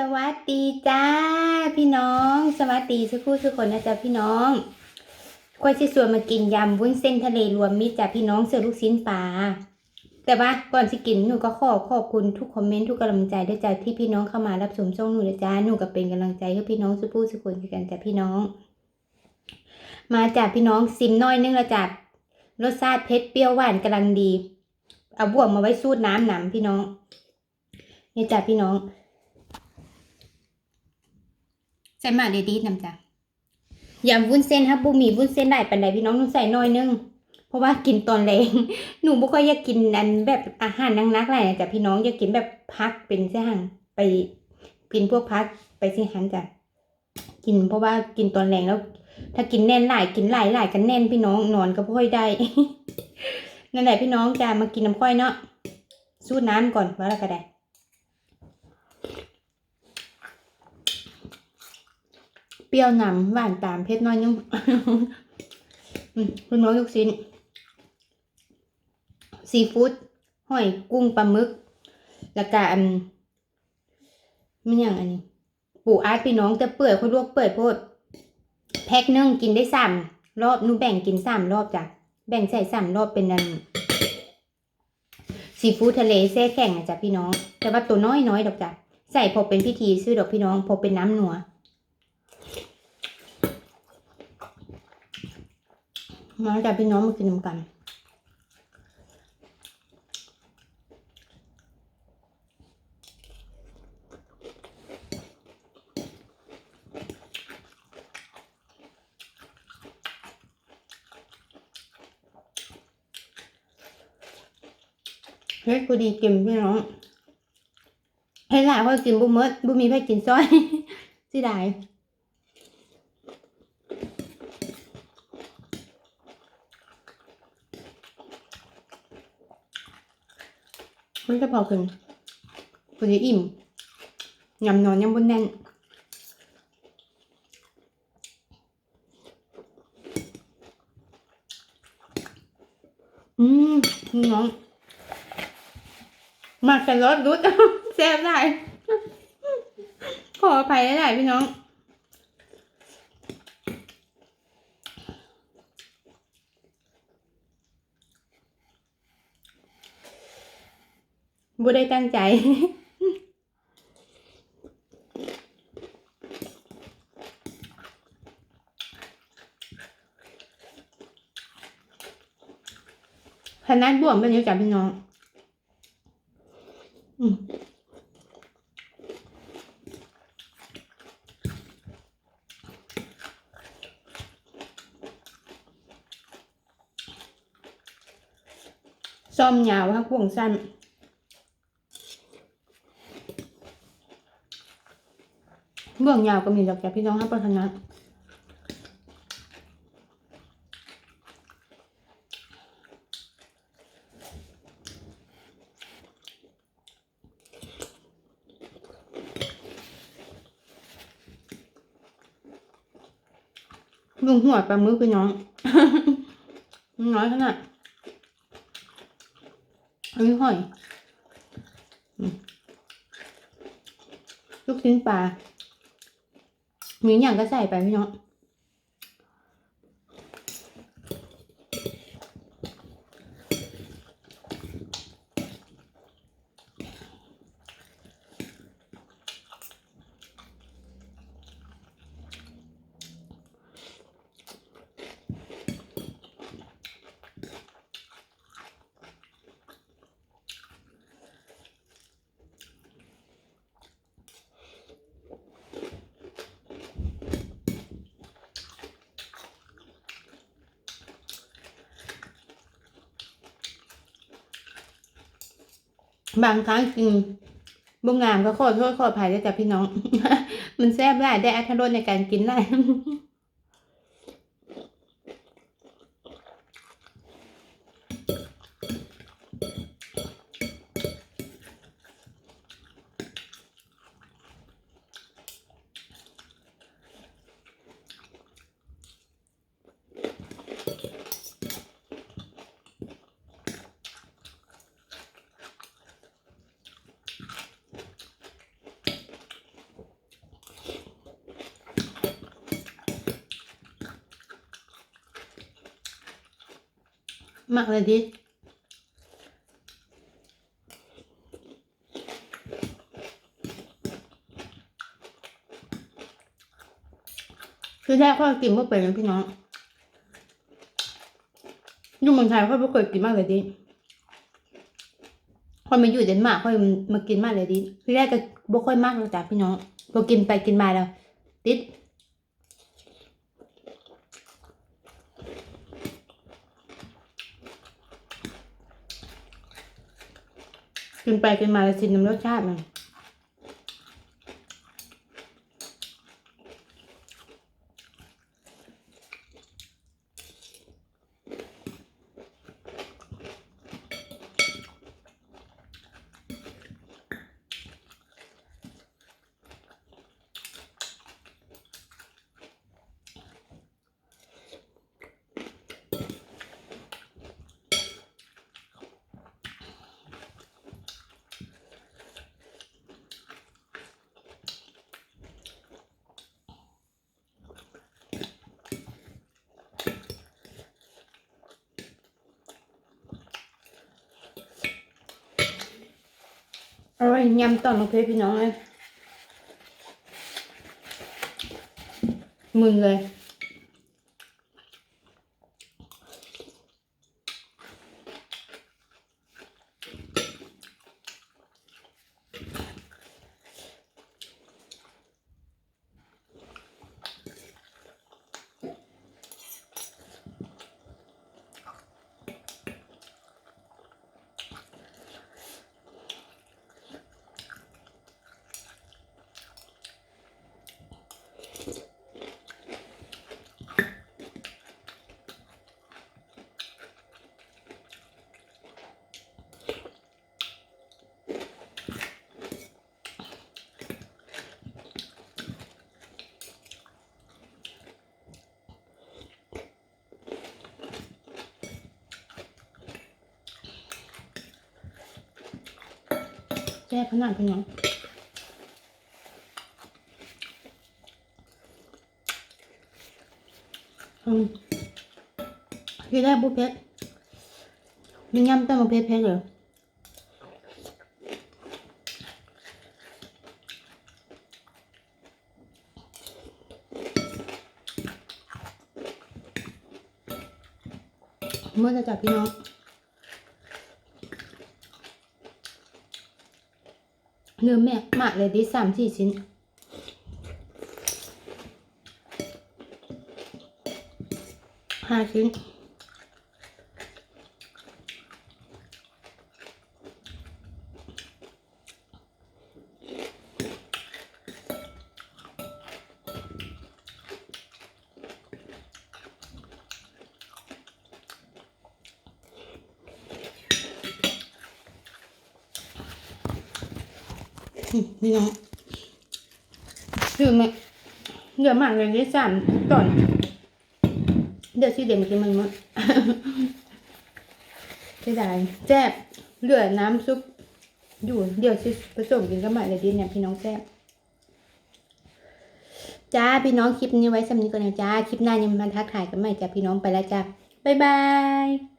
สวัสดีจ้าพี่น้อง สวัสดีสุกทุกคนนะจ๊ะพี่น้องควายสิสวนมากินยำวุ้นเส้นทะเลรวมมิตรจ้ะพี่น้องเสือลูกชิ้นปลาแต่ว่าก่อนสิกินหนูก็ขอขอบคุณทุกคอมเมนต์ทุกกำลังใจด้วยจ้ะที่พี่น้องเข้ามารับชมช่องหนูนะจ๊ะหนูก็เป็นกำลังใจให้พี่น้องสุกทุกคนกันจ้ะพี่น้อง มาจากพี่น้องซิมน้อยนึงละจ้ะรสชาติเผ็ดเปรี้ยวหวานกำลังดี เอาบวกมาไว้สูตรน้ำหนำพี่น้องนี่จ้ะพี่น้อง ใส่หมาเดดีๆนำจ้ะยำวุ้นเส้นครับบุมีวุ้นเส้นได้ปันใดพี่น้องหนูใส่น้อยนึง เพราะว่ากินตอนแรงหนูบ่ค่อยอยากกินอันแบบอาหารนักๆหลายนะจ้ะพี่น้องอยากกินแบบพักเป็นเสียหังไปกินพวกพักไปสิหันจ้ะกินเพราะว่ากินตอนแรงแล้ว ถ้ากินแน่นหลายกินหลายหลายกันแน่นพี่น้องนอนก็บ่ค่อยได้นั่นแหละพี่น้องจะมากินน้ำค่อยเนาะสูดน้ำก่อนว่าแล้วก็ได้ เป รี้ยวนำหวานตามเผ็ดน้อยนึงอืมคุณน้องลูกชิ้นซีฟู้ดหอยกุ้งปลาหมึก แล้วก็อันมันอย่างอันนี้ ปู่อาร์ตพี่น้องแต่เปื่อยคนลวกเปื่อยโพด แพ็คนึงกินได้สามรอบนูแบ่งกินสามรอบจ้ะแบ่งใส่สามรอบเป็นอันซีฟู้ดทะเลแซ่แข็งอะจ้ะพี่น้อง แต่ว่าตัวน้อยน้อยๆดอกจ้ะใส่พอเป็นพิธีซื้อดอกพี่น้อง พอเป็นน้ำหนัว มาจากพี่น้องมากินน้ำกันเฮ้ยกูดีกินพี่น้องให้หลายคนกินบุ้มเมดบุ้มีไผกินซอยสิได้ มันจะพอกินกูจะอิ่มยำนอนยำบนแน่นอืมน้องมากันรถรุดแซ่บได้ขออภัยได้พี่น้อง บ่ได้ตั้งใจพนัดบวมเป็นยังไงพี่น้อง อืมซ่อมยาวครับพวงสั้น เบื้องยาวก็มีดอกแกพี่น้องครับประธานะลุงหัวปลามือพี่น้องน้อยขนาดอันนี้หอย ลูกชิ้นปลา มีอย่างก็ใส่ไปพี่น้อง บางครั้งกิงบงงามก็ขอโทษขออภัยด้วยจ้ะพี่น้อง มันแซ่บได้ได้อัธรสในการกินได้ อ มากเลยดิคือแรกพ่อกินเมื่อเป็นนะพี่น้องอยู่เมืองไทยพ่อไม่เคยกินมากเลยดิพอมาอยู่เดนมาร์กพ่อมากินมากเลยดิคือแรกก็บ่ค่อยมากเลยจ้ะพี่น้องพอกินไปกินมาแล้วติด กินไปกินมาแล้วชินน้ำรสชาติมัน อร่อยยำตอนน้องเพชรพี่น้องเลยมึนเลย แซ่บขนาดพี่น้องอืมที่แรกบุเพชรมียำต้มมะเพชรเพชรเหรอเมื่อจะจับพี่น้อง เนื้อแม่หมักเลยดิสามสี่ชิ้น ห้าชิ้น นี่น้องเดือดไหมเดือดมากเลยที่สามตอน เดือดที่เด่นกินมันหมดไม่ได้แซ่บเหลือน้ำซุปอยู่เดี๋ยวชิผสมกินกับหมาเลยดีเนี่ยพี่น้องแซ่บจ้าพี่น้องคลิปนี้ไว้สำนี้ก่อนนะจ้าคลิปหน้ายังมาทักทายกันใหม่จ้าพี่น้องไปแล้วจ้าบ๊ายบาย